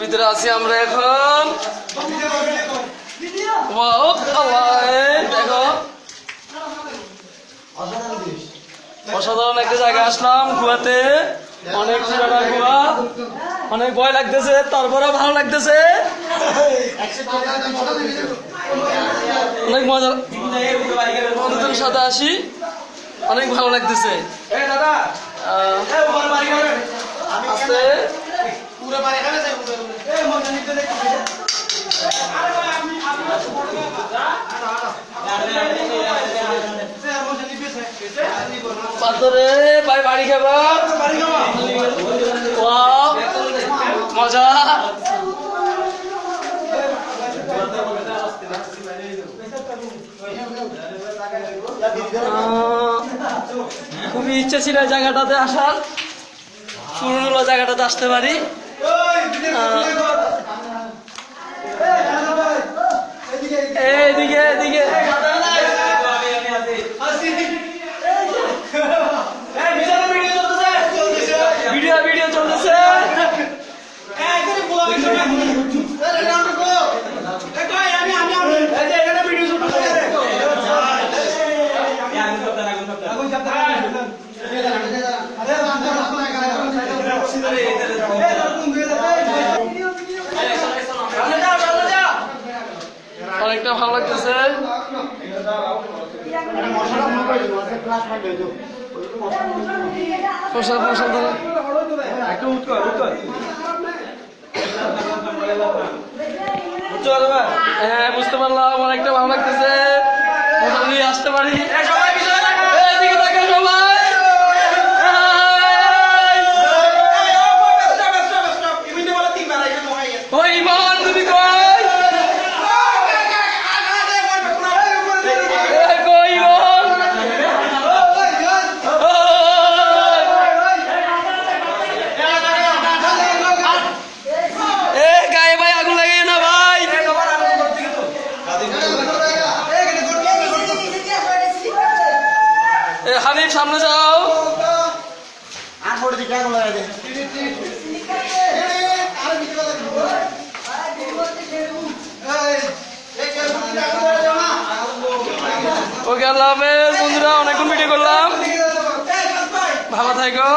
ভিতরে আছি আমরা এখন। দেখো। অসাধারণ একটা জায়গায় আসলাম কুয়াতে অনেক পুরানা কুয়া অনেক ভয় লাগতেছে তারপরে ভালো লাগতেছে। অনেক মজা বন্ধুদের সাথে আসি। অনেক ভালো লাগতেছে। আহ, ভাই বাড়ি মজা। খুবই ইচ্ছে ছিল এই জায়গাটাতে আসার। পুরনো জায়গাটাতে আসতে পারি। এইদিকে অনেকটা ভালো লাগতেছে। প্রসাদ প্রসাদ হ্যাঁ বুঝতে পারলাম অনেকটা ভালো লাগতেছে। আসতে পারি। হানিফ সামনে যাও। ওকে আল্লাহ হাফেজ। বন্ধুরা অনেকক্ষণ ভিডিও করলাম। ভালো থাকো।